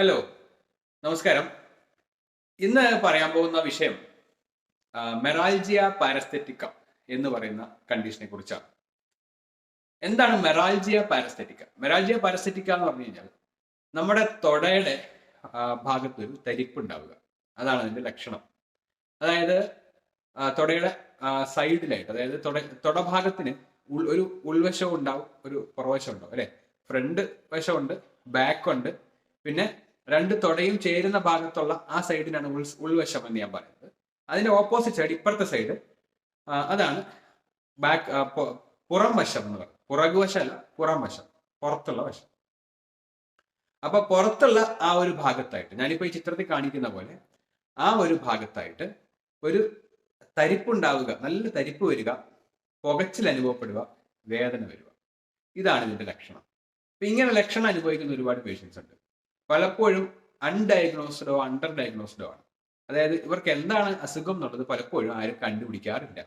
Hello നമസ്കാരം. ഇന്ന് പറയാൻ പോകുന്ന വിഷയം മെറാൽജിയ പാരസ്തെറ്റിക്ക എന്ന് പറയുന്ന കണ്ടീഷനെ കുറിച്ചാണ്. എന്താണ് മെറാൽജിയ പാരസ്തെറ്റിക്ക? മെറാൽജിയ പാരസ്തെറ്റിക്ക എന്ന് പറഞ്ഞു കഴിഞ്ഞാൽ നമ്മുടെ തൊടയുടെ ഭാഗത്ത് ഭാഗത്തൊരു തരിപ്പ് ഉണ്ടാവുക അതാണ് അതിന്റെ ലക്ഷണം. അതായത് തൊടയുടെ സൈഡിലായിട്ട് അതായത് തൊട തൊടഭാഗത്തിന് ഒരു ഉൾവശവും ഉണ്ടാവും ഒരു പുറവശം ഉണ്ടാവും അല്ലെ? ഫ്രണ്ട് വശമുണ്ട് ബാക്ക് ഉണ്ട്. പിന്നെ രണ്ട് തൊടയും ചേരുന്ന ഭാഗത്തുള്ള ആ സൈഡിനാണ് ഉൾ ഉൾവശം എന്ന് ഞാൻ പറയുന്നത്. അതിന്റെ ഓപ്പോസിറ്റ് സൈഡ് ഇപ്പുറത്തെ സൈഡ് അതാണ് ബാക്ക് പുറം വശം എന്ന് പറയുന്നത്. പുറകുവശമല്ല പുറം വശം. പുറത്തുള്ള വശം. അപ്പൊ പുറത്തുള്ള ആ ഒരു ഭാഗത്തായിട്ട് ഞാനിപ്പോ ഈ ചിത്രത്തിൽ കാണിക്കുന്ന പോലെ ആ ഒരു ഭാഗത്തായിട്ട് ഒരു തരിപ്പുണ്ടാവുക നല്ല തരിപ്പ് വരിക പുകച്ചിൽ അനുഭവപ്പെടുക വേദന വരിക. ഇതാണ് ഇതിന്റെ ലക്ഷണം. ഇപ്പൊ ഇങ്ങനെ ലക്ഷണം അനുഭവിക്കുന്ന ഒരുപാട് പേഷ്യൻസ് ഉണ്ട്. പലപ്പോഴും അൺഡയഗ്നോസ്ഡോ അണ്ടർ ഡയഗ്നോസ്ഡോ ആണ്. അതായത് ഇവർക്ക് എന്താണ് അസുഖം എന്നുള്ളത് പലപ്പോഴും ആരും കണ്ടുപിടിക്കാറില്ല.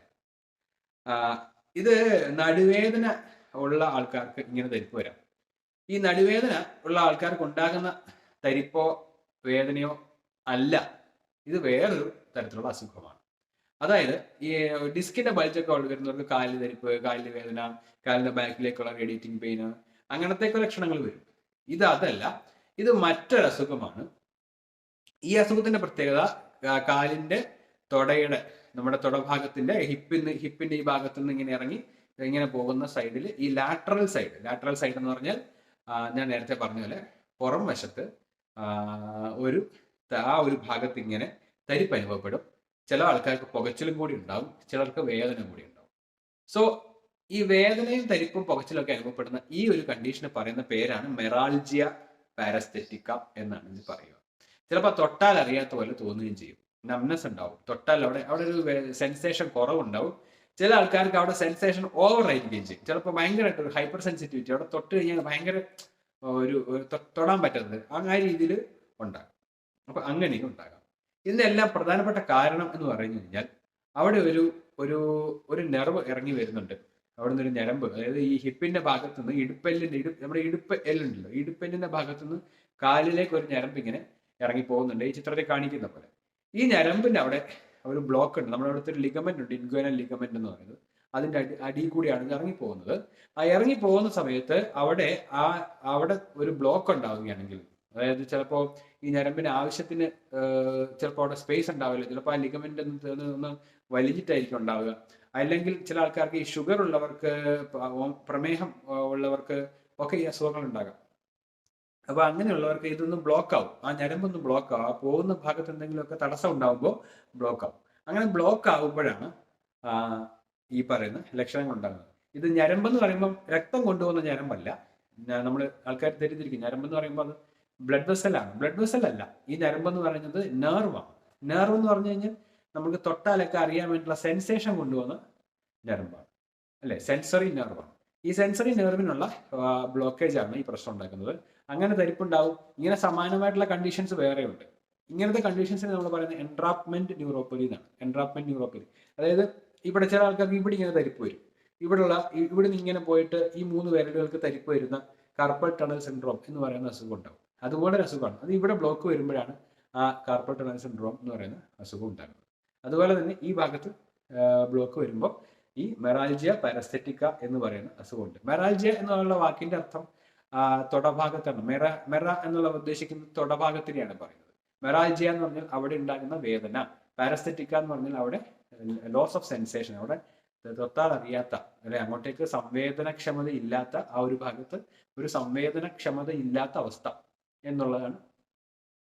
ഇത് നടുവേദന ഉള്ള ആൾക്കാർക്ക് ഇങ്ങനെ തരിപ്പ് വരാം. ഈ നടുവേദന ഉള്ള ആൾക്കാർക്ക് ഉണ്ടാകുന്ന തരിപ്പോ വേദനയോ അല്ല. ഇത് വേറൊരു തരത്തിലുള്ള അസുഖമാണ്. അതായത് ഈ ഡിസ്കിന്റെ ബൾജൊക്കെ വരുന്നവർക്ക് കാലിൽ തരിപ്പ് കാലിൽ വേദന കാലിന്റെ ബാക്കിലേക്കുള്ള റേഡിയേറ്റിംഗ് പെയിന് അങ്ങനത്തെയൊക്കെ ലക്ഷണങ്ങൾ വരും. ഇത് അതല്ല ഇത് മറ്റൊരു അസുഖമാണ്. ഈ അസുഖത്തിന്റെ പ്രത്യേകത കാലിന്റെ തൊടയുടെ നമ്മുടെ തൊടഭാഗത്തിന്റെ ഹിപ്പിന്ന് ഹിപ്പിന്റെ ഈ ഭാഗത്തു നിന്ന് ഇങ്ങനെ ഇറങ്ങി ഇങ്ങനെ പോകുന്ന സൈഡിൽ ഈ ലാറ്ററൽ സൈഡ് ലാറ്ററൽ സൈഡ് എന്ന് പറഞ്ഞാൽ ഞാൻ നേരത്തെ പറഞ്ഞ പോലെ പുറം വശത്ത് ഒരു ആ ഒരു ഭാഗത്ത് ഇങ്ങനെ തരിപ്പ് അനുഭവപ്പെടും. ചില ആൾക്കാർക്ക് പുകച്ചിലും കൂടി ഉണ്ടാവും ചിലർക്ക് വേദന കൂടി ഉണ്ടാവും. സോ ഈ വേദനയും തരിപ്പും പുകച്ചിലൊക്കെ അനുഭവപ്പെടുന്ന ഈ ഒരു കണ്ടീഷന് പറയുന്ന പേരാണ് മെറാൾജിയ പാരസ്തെറ്റിക്ക എന്നാണ് ഇത് പറയുക. ചിലപ്പോൾ തൊട്ടാൽ അറിയാത്ത പോലെ തോന്നുകയും ചെയ്യും. നംനസ് ഉണ്ടാവും. തൊട്ടാൽ അവിടെ അവിടെ ഒരു സെൻസേഷൻ കുറവുണ്ടാവും. ചില ആൾക്കാർക്ക് അവിടെ സെൻസേഷൻ ഓവർ ആയിരിക്കുകയും ചെയ്യും. ചിലപ്പോൾ ഭയങ്കരമായിട്ട് ഒരു ഹൈപ്പർ സെൻസിറ്റിവിറ്റി അവിടെ തൊട്ട് കഴിഞ്ഞാൽ ഭയങ്കര ഒരു തൊടാൻ പറ്റുന്നത് ആ രീതിയിൽ ഉണ്ടാകും. അപ്പൊ അങ്ങനെയും ഉണ്ടാകാം. ഇതിന്റെ പ്രധാനപ്പെട്ട കാരണം എന്ന് പറഞ്ഞു കഴിഞ്ഞാൽ അവിടെ ഒരു ഒരു ഒരു നെർവ് ഇറങ്ങി വരുന്നുണ്ട്. അവിടെ നിന്നൊരു ഞരമ്പ് അതായത് ഈ ഹിപ്പിന്റെ ഭാഗത്തു നിന്ന് ഇടുപ്പെല്ലിന്റെ ഇടു നമ്മുടെ ഇടുപ്പ് എല്ലുണ്ടല്ലോ ഇടുപ്പല്ലിന്റെ ഭാഗത്തു നിന്ന് കാലിലേക്ക് ഒരു ഞരമ്പ് ഇങ്ങനെ ഇറങ്ങി പോകുന്നുണ്ട് ഈ ചിത്രത്തിൽ കാണിക്കുന്ന പോലെ. ഈ ഞരമ്പിന്റെ അവിടെ ഒരു ബ്ലോക്ക് ഉണ്ട്. നമ്മുടെ അവിടുത്തെ ഒരു ലിഗമെന്റ് ഉണ്ട് ഇൻഗ്വനൽ ലിഗമെന്റ് എന്ന് പറയുന്നത്. അതിന്റെ അടി അടിയിൽ കൂടിയാണ് ഇറങ്ങി പോകുന്നത് ആ ഇറങ്ങി പോകുന്ന സമയത്ത് അവിടെ ആ അവിടെ ഒരു ബ്ലോക്ക് ഉണ്ടാവുകയാണെങ്കിൽ അതായത് ചിലപ്പോൾ ഈ ഞരമ്പിന് ആവശ്യത്തിന് ചിലപ്പോൾ അവിടെ സ്പേസ് ഉണ്ടാവില്ല. ചിലപ്പോൾ ആ ലിഗമെന്റ് ഒന്ന് ഒന്ന് വലിഞ്ഞിട്ടായിരിക്കും ഉണ്ടാവുക. അല്ലെങ്കിൽ ചില ആൾക്കാർക്ക് ഈ ഷുഗർ ഉള്ളവർക്ക് പ്രമേഹം ഉള്ളവർക്ക് ഒക്കെ ഈ അസുഖങ്ങൾ ഉണ്ടാകാം. അപ്പൊ അങ്ങനെയുള്ളവർക്ക് ഇതൊന്നും ബ്ലോക്ക് ആവും. ആ ഞരമ്പൊന്നും ബ്ലോക്ക് ആവും. ആ പോകുന്ന ഭാഗത്ത് എന്തെങ്കിലുമൊക്കെ തടസ്സം ഉണ്ടാകുമ്പോൾ ബ്ലോക്ക് ആവും. അങ്ങനെ ബ്ലോക്ക് ആകുമ്പോഴാണ് ഈ പറയുന്ന ലക്ഷണങ്ങൾ ഉണ്ടാകുന്നത്. ഇത് ഞരമ്പെന്ന് പറയുമ്പോൾ രക്തം കൊണ്ടുപോകുന്ന ഞരമ്പല്ല. നമ്മൾ ആൾക്കാർ തെറ്റിദ്ധരിക്കും. ഞരമ്പെന്ന് പറയുമ്പോൾ അത് ബ്ലഡ് വെസലാണ് ബ്ലഡ് വെസൽ അല്ല. ഈ ഞരമ്പെന്ന് പറയുന്നത് നെർവാണ് നെർവ് എന്ന് പറഞ്ഞു കഴിഞ്ഞാൽ നമുക്ക് തൊട്ടാലൊക്കെ അറിയാൻ വേണ്ടിയുള്ള സെൻസേഷൻ കൊണ്ടുവന്ന ഞരമ്പാണ്. അല്ലെ? സെൻസറി നെർവാണ് ഈ സെൻസറി നെർവിനുള്ള ബ്ലോക്കേജ് ആണ് ഈ പ്രശ്നം ഉണ്ടാക്കുന്നത്. അങ്ങനെ തരിപ്പുണ്ടാവും. ഇങ്ങനെ സമാനമായിട്ടുള്ള കണ്ടീഷൻസ് വേറെയുണ്ട് ഇങ്ങനത്തെ കണ്ടീഷൻസിന് നമ്മൾ പറയുന്നത് എൻട്രാപ്മെന്റ് ന്യൂറോപ്പതി എന്നാണ്. എൻട്രാപ്മെന്റ് ന്യൂറോപ്പതി അതായത് ഇവിടെ ചില ആൾക്കാർക്ക് ഇവിടെ ഇങ്ങനെ തരിപ്പ് വരും. ഇവിടെയുള്ള ഇവിടെ നിന്ന് ഇങ്ങനെ പോയിട്ട് ഈ മൂന്ന് വിരലുകൾക്ക് തരിപ്പ് വരുന്ന കർപ്പൽ ടണൽ സിൻഡ്രോം എന്ന് പറയുന്ന അസുഖം ഉണ്ടാവും. അതുപോലെ ഒരു അസുഖമാണ്. അത് ഇവിടെ ബ്ലോക്ക് വരുമ്പോഴാണ് ആ കാർപ്പൽ ടണൽ സിൻഡ്രോം എന്ന് പറയുന്ന അസുഖം ഉണ്ടാകുന്നത്. അതുപോലെ തന്നെ ഈ ഭാഗത്ത് ബ്ലോക്ക് വരുമ്പോൾ ഈ മെറാൽജിയ പാരസ്തെറ്റിക്ക എന്ന് പറയുന്ന അസുഖമുണ്ട്. മെറാൾജിയ എന്നുള്ള വാക്കിന്റെ അർത്ഥം തൊടഭാഗത്താണ്. മെറ മെറ എന്നുള്ള ഉദ്ദേശിക്കുന്നത് തൊടഭാഗത്തിനെയാണ് പറയുന്നത്. മെറാൽജിയ എന്ന് പറഞ്ഞാൽ അവിടെ ഉണ്ടാകുന്ന വേദന. പാരസ്തെറ്റിക്ക എന്ന് പറഞ്ഞാൽ അവിടെ ലോസ് ഓഫ് സെൻസേഷൻ അവിടെ തൊട്ടാൽ അറിയാത്ത അല്ലെ അങ്ങോട്ടേക്ക് സംവേദനക്ഷമത ഇല്ലാത്ത ആ ഒരു ഭാഗത്ത് ഒരു സംവേദനക്ഷമത ഇല്ലാത്ത അവസ്ഥ. എന്നുള്ളതാണ്.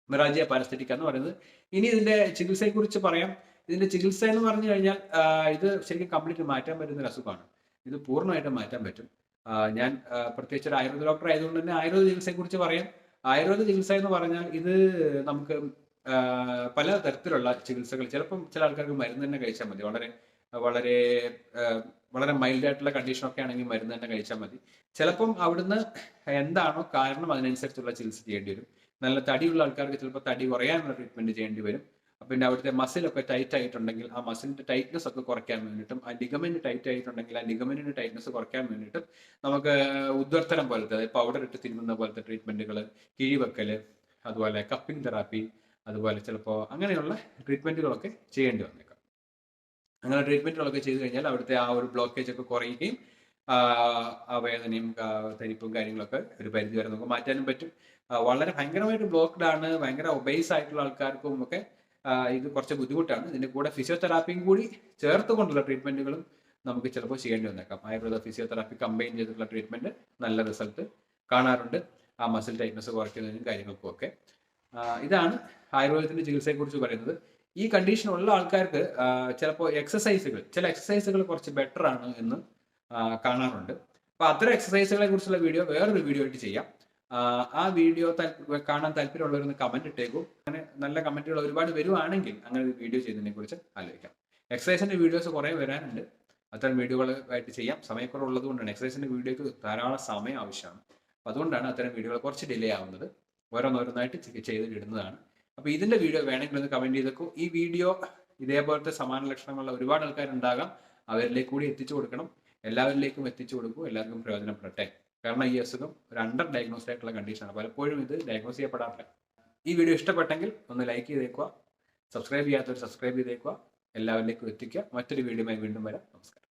മെറാജിയ പാരസ്തറ്റിക് എന്ന് പറയുന്നത്. ഇനി ഇതിന്റെ ചികിത്സയെ കുറിച്ച് പറയാം. ഇതിന്റെ ചികിത്സ എന്ന് പറഞ്ഞു കഴിഞ്ഞാൽ ഇത് ശരിക്കും കംപ്ലീറ്റ് മാറ്റാൻ പറ്റുന്ന ഒരു അസുഖമാണ്. ഇത് പൂർണമായിട്ടും മാറ്റാൻ പറ്റും. ഞാൻ പ്രത്യേകിച്ച് ഒരു ആയുർവേദ ഡോക്ടർ ആയതുകൊണ്ട് തന്നെ ആയുർവേദ ചികിത്സയെ കുറിച്ച് പറയാം. ആയുർവേദ ചികിത്സ എന്ന് പറഞ്ഞാൽ ഇത് നമുക്ക് പല തരത്തിലുള്ള ചികിത്സകൾ ചിലപ്പം ചില ആൾക്കാർക്ക് മരുന്ന് തന്നെ കഴിച്ചാൽ മതി. വളരെ വളരെ വളരെ മൈൽഡ് ആയിട്ടുള്ള കണ്ടീഷൻ ഒക്കെ ആണെങ്കിൽ മരുന്ന് തന്നെ കഴിച്ചാൽ മതി. ചിലപ്പം അവിടുന്ന് എന്താണോ കാരണം അതിനനുസരിച്ചുള്ള ചികിത്സ ചെയ്യേണ്ടി വരും. നല്ല തടിയുള്ള ആൾക്കാർക്ക് ചിലപ്പോൾ തടി കുറയാനുള്ള ട്രീറ്റ്മെന്റ് ചെയ്യേണ്ടി വരും. പിന്നെ അവിടുത്തെ മസിലൊക്കെ ടൈറ്റ് ആയിട്ടുണ്ടെങ്കിൽ ആ മസിലിന്റെ ടൈറ്റ്നസ് ഒക്കെ കുറയ്ക്കാൻ വേണ്ടിയിട്ടും ആ ലിഗമെന്റ് ടൈറ്റ് ആയിട്ടുണ്ടെങ്കിൽ ആ ലിഗമെന്റിന്റെ ടൈറ്റ്നസ് കുറയ്ക്കാൻ വേണ്ടിയിട്ടും നമുക്ക് ഉദ്വർത്തനം പോലത്തെ അതായത് പൗഡർ ഇട്ട് തിരുമുന്ന പോലത്തെ ട്രീറ്റ്മെന്റുകൾ കിഴിവെക്കൽ അതുപോലെ കപ്പിംഗ് തെറാപ്പി അതുപോലെ ചിലപ്പോൾ അങ്ങനെയുള്ള ട്രീറ്റ്മെന്റുകളൊക്കെ ചെയ്യേണ്ടി വന്നേക്കാം. അങ്ങനെ ട്രീറ്റ്മെന്റുകളൊക്കെ ചെയ്തു കഴിഞ്ഞാൽ അവിടുത്തെ ആ ഒരു ബ്ലോക്കേജ് ഒക്കെ കുറയുകയും ആ, വേദനയും തരിപ്പും കാര്യങ്ങളൊക്കെ ഒരു പരിധി വരെ നമുക്ക് മാറ്റാനും പറ്റും. വളരെ ഭയങ്കരമായിട്ട് ബ്ലോക്ക്ഡ് ആണ് ഭയങ്കര ഒബേസ് ആയിട്ടുള്ള ആൾക്കാർക്കും ഒക്കെ ഇത് കുറച്ച് ബുദ്ധിമുട്ടാണ്. ഇതിന്റെ കൂടെ ഫിസിയോതെറാപ്പിയും കൂടി ചേർത്തുകൊണ്ടുള്ള ട്രീറ്റ്മെന്റുകളും നമുക്ക് ചിലപ്പോൾ ചെയ്യേണ്ടി വന്നേക്കാം. ആയുർവേദ ഫിസിയോതെറാപ്പി കമ്പൈൻ ചെയ്തിട്ടുള്ള ട്രീറ്റ്മെന്റ് നല്ല റിസൾട്ട് കാണാറുണ്ട്. ആ മസിൽ ടൈറ്റ്നസ് കുറയ്ക്കുന്നതിനും കാര്യങ്ങൾക്കും ഒക്കെ. ഇതാണ് ആയുർവേദത്തിന്റെ ചികിത്സയെക്കുറിച്ച് പറയുന്നത്. ഈ കണ്ടീഷൻ ഉള്ള ആൾക്കാർക്ക് ചിലപ്പോൾ എക്സസൈസുകൾ ചില എക്സസൈസുകൾ കുറച്ച് ബെറ്റർ ആണ് എന്ന് കാണാറുണ്ട്. അപ്പൊ അത്തരം എക്സസൈസുകളെ കുറിച്ചുള്ള വീഡിയോ വേറൊരു വീഡിയോ ആയിട്ട് ചെയ്യാം. ആ, വീഡിയോ കാണാൻ താല്പര്യമുള്ളവരൊന്ന് കമന്റ് ഇട്ടേക്കും. അങ്ങനെ നല്ല കമന്റുകൾ ഒരുപാട് വരുവാണെങ്കിൽ അങ്ങനെ ഒരു വീഡിയോ ചെയ്തതിനെ കുറിച്ച് ആലോചിക്കാം. എക്സസൈസിന്റെ വീഡിയോസ് കുറേ വരാനുണ്ട്. അത്തരം വീഡിയോകളായിട്ട് ചെയ്യാം. സമയക്കുറവുള്ളത് കൊണ്ടാണ്. എക്സസൈസിന്റെ വീഡിയോക്ക് ധാരാളം സമയം ആവശ്യമാണ്. അതുകൊണ്ടാണ് അത്തരം വീഡിയോകൾ കുറച്ച് ഡിലേ ആവുന്നത്. ഓരോന്നോരോന്നായിട്ട് ചെ- ചെയ്ത് ഇടുന്നതാണ് അപ്പൊ ഇതിന്റെ വീഡിയോ വേണമെങ്കിൽ ഒന്ന് കമന്റ് ചെയ്തേക്കൂ. ഈ വീഡിയോ ഇതേപോലത്തെ സമാന ലക്ഷണങ്ങളുള്ള ഒരുപാട് ആൾക്കാരുണ്ടാകാം. അവരിലേക്ക് കൂടി എത്തിച്ചു കൊടുക്കണം. എല്ലാവരിലേക്കും എത്തിച്ചു കൊടുക്കൂ. എല്ലാവർക്കും പ്രയോജനപ്പെടട്ടെ. കാരണം ഈ അസുഖം ഒരു അണ്ടർ ഡയഗ്നോസ്ഡ് ആയിട്ടുള്ള കണ്ടീഷനാണ് പലപ്പോഴും ഇത് ഡയഗ്നോസ് ചെയ്യപ്പെടാറില്ല. ഈ വീഡിയോ ഇഷ്ടപ്പെട്ടെങ്കിൽ ഒന്ന് ലൈക്ക് ചെയ്തേക്കുക. സബ്സ്ക്രൈബ് ചെയ്യാത്തവർ സബ്സ്ക്രൈബ് ചെയ്തേക്കുക. എല്ലാവരിലേക്കും എത്തിക്കുക. മറ്റൊരു വീഡിയോയുമായി വീണ്ടും വരാം. നമസ്കാരം.